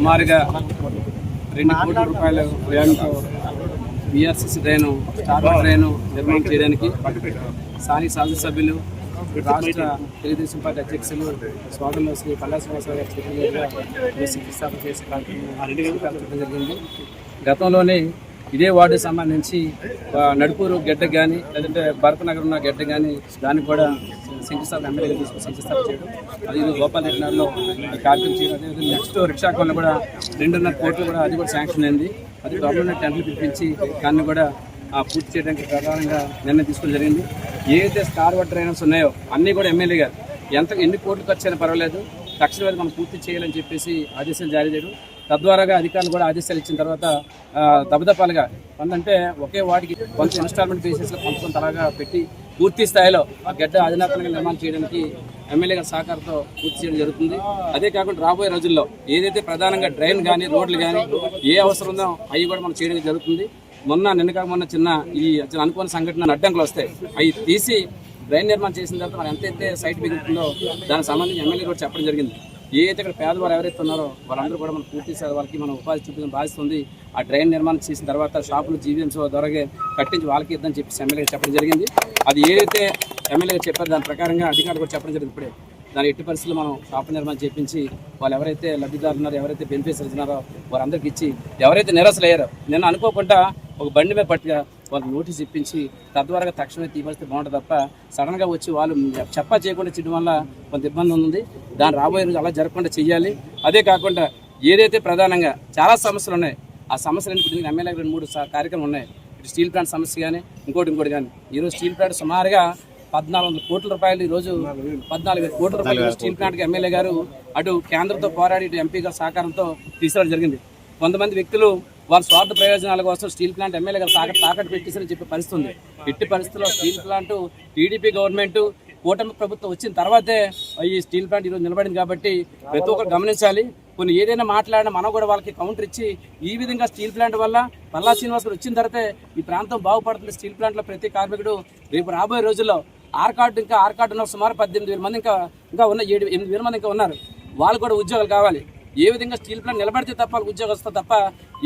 సుమారుగా రెండు కోట్ల రూపాయల వ్యయంతో బీఆర్సీసీ డ్రైను స్టార్ డ్రైను నిర్మాణం చేయడానికి స్థానిక శాసనసభ్యులు రాష్ట్ర తెలుగుదేశం పార్టీ అధ్యక్షులు స్వాగతంలో శ్రీ పల్లా శ్రీనివాసరావు గారి చేతుల శంకుస్థాపన చేసే కార్యక్రమం జరిగింది. గతంలోనే ఇదే వార్డు సంబంధించి నడుపూరు గడ్డ కానీ లేదంటే భరతనగర్ ఉన్న గడ్డ కానీ దానికి కూడా శంకుస్థాపన ఎమ్మెల్యేగా తీసుకుని శంకుస్థాపన చేయడం. అది ఇది గోపాల్ రెడ్డి నగర్లో కార్యక్రమం చేయడం. నెక్స్ట్ రిక్షా కొన్న కూడా రెండున్నర కోట్లు కూడా అది కూడా శాంక్షన్ అయింది. అది గవర్నమెంట్ టెంట్లు పిలిపించి దాన్ని కూడా పూర్తి చేయడానికి ప్రధానంగా నిర్ణయం తీసుకోవడం జరిగింది. ఏదైతే స్టార్ వాటర్ డ్రైనర్స్ ఉన్నాయో అన్నీ కూడా ఎమ్మెల్యే గారు. ఎంత ఎన్ని కోట్లు ఖర్చు అయినా పర్వాలేదు. తక్షణమే మనం పూర్తి చేయాలని చెప్పేసి ఆదేశాలు జారీ చేయడం. తద్వారాగా అధికారులు కూడా ఆదేశాలు ఇచ్చిన తర్వాత దబదపాలుగా అంటే ఒకే వాటికి కొంత ఇన్స్టాల్మెంట్ బేసిస్లో కొంత కొంత అలాగా పెట్టి పూర్తి స్థాయిలో ఆ గడ్డ అధునాతనంగా నిర్మాణం చేయడానికి ఎమ్మెల్యే గారి సహకారంతో పూర్తి చేయడం జరుగుతుంది. అదే కాకుండా రాబోయే రోజుల్లో ఏదైతే ప్రధానంగా డ్రైన్ కానీ రోడ్లు కానీ ఏ అవసరం ఉందో అవి కూడా మనం చేయడం జరుగుతుంది. మొన్న నిన్న మొన్న చిన్న ఈ చిన్న అనుకోని సంఘటన అడ్డంకులు వస్తాయి. అవి తీసి డ్రైన్ నిర్మాణం చేసిన తర్వాత మనం ఎంతైతే సైట్ మిగులుతుందో దానికి సంబంధించి ఎమ్మెల్యే కూడా చెప్పడం జరిగింది. ఏదైతే ఇక్కడ పేదవారు ఎవరైతే ఉన్నారో వాళ్ళందరూ కూడా మనం పూర్తి స్థాయి వాళ్ళకి మనం ఉపాధి చూపించిన బాధిస్తుంది ఆ డ్రైన్ నిర్మాణం చేసిన తర్వాత షాపులు జీవీఎంస్ ద్వారా కట్టించి వాళ్ళకి ఇద్దని చెప్పేసి ఎమ్మెల్యే చెప్పడం జరిగింది. అది ఏదైతే ఎమ్మెల్యే చెప్పారో దాని ప్రకారంగా అధికారులు కూడా చెప్పడం జరిగింది ఇప్పుడే. దాని ఎట్టి పరిస్థితులు మనం షాప్ నిర్మాణం చేపించి వాళ్ళు ఎవరైతే లబ్ధిదారులు ఉన్నారో ఎవరైతే బెనిఫిట్స్ ఉన్నారో వారందరికి ఇచ్చి ఎవరైతే నిరాశలు అయ్యారో నిన్న అనుకోకుండా ఒక బండి మీద పట్టుగా వాళ్ళకి నోటీస్ ఇప్పించి తద్వారా తక్షణమే తీపరిస్తే బాగుంటుంది తప్ప సడన్గా వచ్చి వాళ్ళు చెప్పా చేయకుండా చేయడం వల్ల కొంత ఇబ్బంది ఉంది. దాని రాబోయే రోజు అలా జరగకుండా చెయ్యాలి. అదే కాకుండా ఏదైతే ప్రధానంగా చాలా సమస్యలు ఉన్నాయి ఆ సమస్యలు ఇప్పుడు ఎమ్మెల్యే రెండు మూడు కార్యక్రమాలు ఉన్నాయి. ఇటు స్టీల్ ప్లాంట్ సమస్య కానీ ఇంకోటి ఇంకోటి కానీ ఈరోజు స్టీల్ ప్లాంట్ సుమారుగా పద్నాలుగు వందల కోట్ల రూపాయలు ఈరోజు పద్నాలుగు వేల కోట్ల రూపాయలు స్టీల్ ప్లాంట్కి ఎమ్మెల్యే గారు అటు కేంద్రంతో పోరాడి ఇటు ఎంపీ గారి సహకారంతో తీసుకురావడం జరిగింది. కొంతమంది వ్యక్తులు వారి స్వార్థ ప్రయోజనాల కోసం స్టీల్ ప్లాంట్ ఎమ్మెల్యే గారు తాకట్టు తాకట్టు పెట్టేసారని చెప్పే పరిస్థితి ఉంది. ఎట్టి పరిస్థితుల్లో స్టీల్ ప్లాంట్ టీడీపీ గవర్నమెంట్ కూటమి ప్రభుత్వం వచ్చిన తర్వాతే ఈ స్టీల్ ప్లాంట్ ఈరోజు నిలబడింది కాబట్టి ప్రతి ఒక్కరు గమనించాలి. కొన్ని ఏదైనా మాట్లాడినా మనం కూడా వాళ్ళకి కౌంటర్ ఇచ్చి ఈ విధంగా స్టీల్ ప్లాంట్ వల్ల పల్లా శ్రీనివాస్ వచ్చిన తర్వాతే ఈ ప్రాంతం బాగుపడుతుంది స్టీల్ ప్లాంట్లో ప్రతి కార్మికుడు. రేపు రాబోయే రోజుల్లో ఆర్ కార్డు ఇంకా ఆర్ కార్డు ఉన్న సుమారు పద్దెనిమిది వేల మంది ఇంకా ఇంకా ఉన్న ఏడు ఎనిమిది వేల మంది ఇంకా ఉన్నారు. వాళ్ళు కూడా ఉద్యోగాలు కావాలి. ఏ విధంగా స్టీల్ ప్లాంట్ నిలబడితే తప్ప వాళ్ళకి ఉద్యోగం వస్తుంది తప్ప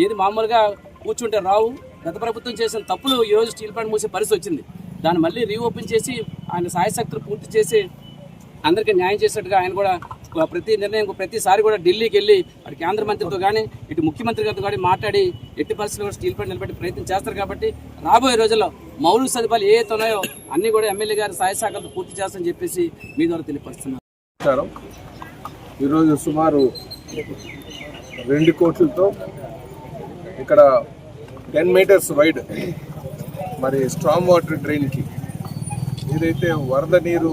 ఏది మామూలుగా కూర్చుంటే రావు. గత ప్రభుత్వం చేసిన తప్పులు ఈ రోజు స్టీల్ ప్లాంట్ మూసే పరిస్థితి వచ్చింది. దాన్ని మళ్ళీ రీఓపెన్ చేసి ఆయన సాయశక్తులు పూర్తి చేసి అందరికీ న్యాయం చేసినట్టుగా ఆయన కూడా ప్రతి నిర్ణయం ప్రతిసారి కూడా ఢిల్లీకి వెళ్ళి అటు కేంద్ర మంత్రితో కానీ ఇటు ముఖ్యమంత్రి గారితో కానీ మాట్లాడి ఎట్టి పరిస్థితుల్లో కూడా స్టీల్ ప్లాంట్ నిలబెట్టి ప్రయత్నం చేస్తారు కాబట్టి రాబోయే రోజుల్లో మౌలిక సదుపాయాలు ఏ ఉన్నాయో అన్నీ కూడా ఎమ్మెల్యే గారి సహాయ పూర్తి చేస్తారని చెప్పేసి మీ ద్వారా తెలియపరుస్తున్నారు ఈరోజు సుమారు రెండు కోట్లతో ఇక్కడ టెన్ మీటర్స్ వైడ్ మరి స్ట్రాంగ్ వాటర్ డ్రైన్కి ఏదైతే వరద నీరు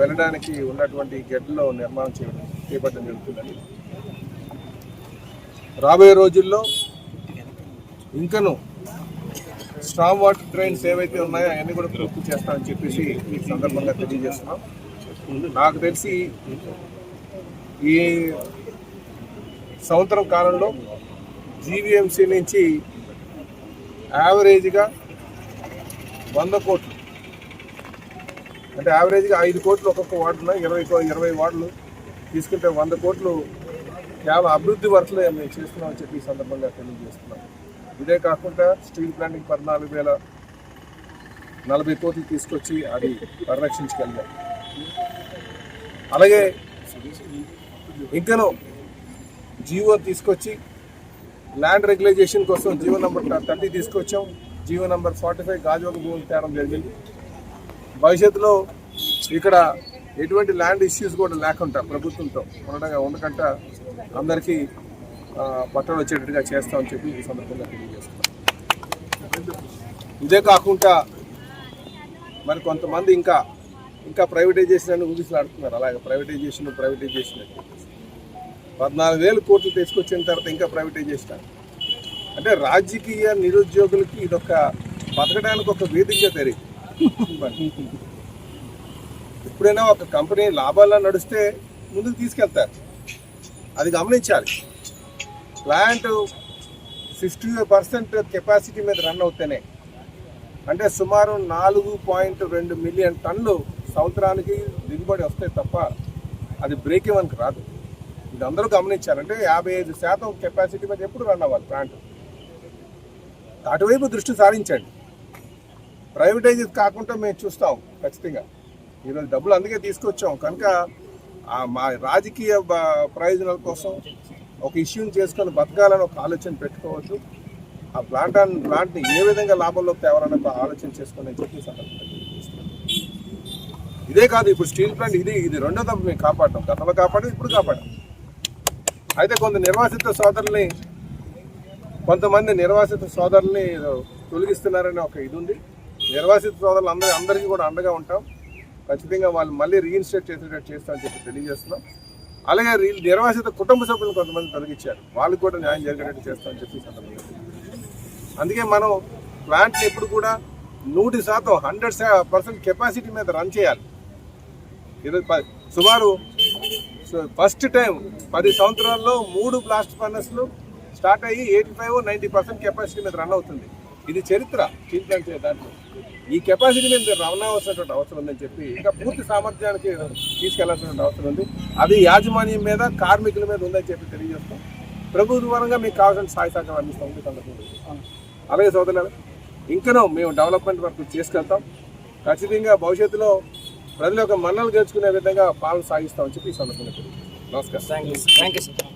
వెళ్ళడానికి ఉన్నటువంటి గడ్డలో నిర్మాణం చేయడం చేపట్టడం జరుగుతుందండి. రాబోయే రోజుల్లో ఇంకను స్ట్రాంగ్ వాటర్ డ్రైన్స్ ఏవైతే ఉన్నాయో అవన్నీ కూడా పూర్తి చేస్తామని చెప్పేసి ఈ సందర్భంగా తెలియజేస్తున్నాం. నాకు తెలిసి ఈ సంవత్సరం కాలంలో జీవీఎంసీ నుంచి యావరేజ్గా వంద కోట్లు. అంటే యావరేజ్గా ఐదు కోట్లు ఒక్కొక్క వార్డున ఇరవై ఇరవై వార్డులు తీసుకుంటే వంద కోట్లు కేవలం అభివృద్ధి వర్క్లు మేము చేస్తున్నామని చెప్పి ఈ సందర్భంగా తెలియజేస్తున్నాం. ఇదే కాకుండా స్టీల్ ప్లాంట్కి పద్నాలుగు వేల నలభై కోట్లు తీసుకొచ్చి అది పరిరక్షించగలిగాం అలాగే ఇంకనూ జీవో తీసుకొచ్చి ల్యాండ్ రెగ్యులైజేషన్ కోసం జీవో నెంబర్ థర్టీ తీసుకొచ్చాం. GO number forty five Gajuwaka భూములు తేడం జరిగింది. భవిష్యత్తులో ఇక్కడ ఎటువంటి ల్యాండ్ ఇష్యూస్ కూడా లేకుండా ప్రభుత్వంతో ఉండగా ఉండకుండా అందరికీ పట్టణం వచ్చేటట్టుగా చేస్తామని చెప్పి ఈ సందర్భంగా తెలియజేస్తున్నాం. ఇదే కాకుండా మరి కొంతమంది ఇంకా ఇంకా ప్రైవేటైజేషన్ అని ఊగిసలాడుతున్నారు. అలాగే ప్రైవేటైజేషన్ ప్రైవేటైజేషన్ అని చెప్పేసి. పద్నాలుగు వేలు కోట్లు తీసుకొచ్చిన తర్వాత ఇంకా ప్రైవేటైజేషన్. అంటే రాజకీయ నిరుద్యోగులకి ఇదొక బతకడానికి ఒక వేదికగా తెలియదు ఎప్పుడైనా ఒక కంపెనీ లాభాల్లో నడిస్తే ముందుకు తీసుకెళ్తారు. అది గమనించాలి. ప్లాంట్ సిక్స్టీ పర్సెంట్ కెపాసిటీ మీద రన్ అవుతేనే అంటే సుమారు నాలుగు పాయింట్ రెండు మిలియన్ టన్లు సంవత్సరానికి దిగుబడి వస్తే తప్ప అది బ్రేక్ ఇవ్వనికి రాదు. ఇది అందరూ గమనించారంటే యాభై ఐదు శాతం కెపాసిటీ మీద ఎప్పుడు రన్ అవ్వాలి ప్లాంట్ అటువైపు దృష్టి సారించండి. ప్రైవేటైజ్ కాకుండా మేము చూస్తాం ఖచ్చితంగా. ఈరోజు డబ్బులు అందుకే తీసుకొచ్చాం. కనుక మా రాజకీయ ప్రయోజనాల కోసం ఒక ఇష్యూని చేసుకొని బతకాలని ఒక ఆలోచన పెట్టుకోవచ్చు ఆ ప్లాంట్ ప్లాంట్ని ఏ విధంగా లాభంలోకి తేవాలని ఒక ఆలోచన చేసుకొని అని చెప్పి ఇదే కాదు ఇప్పుడు స్టీల్ ప్లాంట్ ఇది ఇది రెండో తప్పు మేము కాపాడటం గతంలో కాపాడు ఇప్పుడు కాపాడాం. అయితే కొంత నిర్వాసిత సోదరుల్ని కొంతమంది నిర్వాసిత సోదరుల్ని తొలగిస్తున్నారనే ఒక ఇది ఉంది నిర్వాసిత సోదరులు అందరి అందరికీ కూడా అండగా ఉంటాం. ఖచ్చితంగా వాళ్ళు మళ్ళీ రీఇన్స్టేట్ చేసేటట్టు చేస్తామని చెప్పి తెలియజేస్తున్నాం. అలాగే రీ- నిర్వాసిత కుటుంబ సభ్యులు కొంతమంది తొలగించారు. వాళ్ళకి కూడా న్యాయం జరిగేటట్టు చేస్తామని చెప్పి అందుకే మనం ప్లాంట్ని ఎప్పుడు కూడా నూటి శాతం హండ్రెడ్ పర్సెంట్ కెపాసిటీ మీద రన్ చేయాలి. ఈరోజు సుమారు ఫస్ట్ టైం పది సంవత్సరాల్లో మూడు బ్లాస్ట్ ఫర్నెస్లు స్టార్ట్ అయ్యి eighty five ninety percent capacity మీద రన్ అవుతుంది. ఇది చరిత్ర స్టీల్ ప్లాంట్ దాంట్లో ఈ కెపాసిటీ మీద రవాణా రన్ అవ్వాల్సినటువంటి అవసరం ఉందని చెప్పి ఇంకా పూర్తి సామర్థ్యానికి తీసుకెళ్ళాల్సినటువంటి అవసరం ఉంది. అది యాజమాన్యం మీద కార్మికుల మీద ఉందని చెప్పి తెలియజేస్తాం. ప్రభుత్వ పరంగా మీకు కావాల్సిన సహాయ సహకారం అందిస్తాం. ఈ సందర్భంలో. అలాగే సోదరులు ఇంకనూ మేము డెవలప్మెంట్ వరకు చేసుకెళ్తాం. ఖచ్చితంగా భవిష్యత్తులో ప్రజల యొక్క మన్నలు గెలుచుకునే విధంగా పాలన సాగిస్తామని చెప్పి ఈ సందర్భంగా నమస్కారం. Thank you thank you sir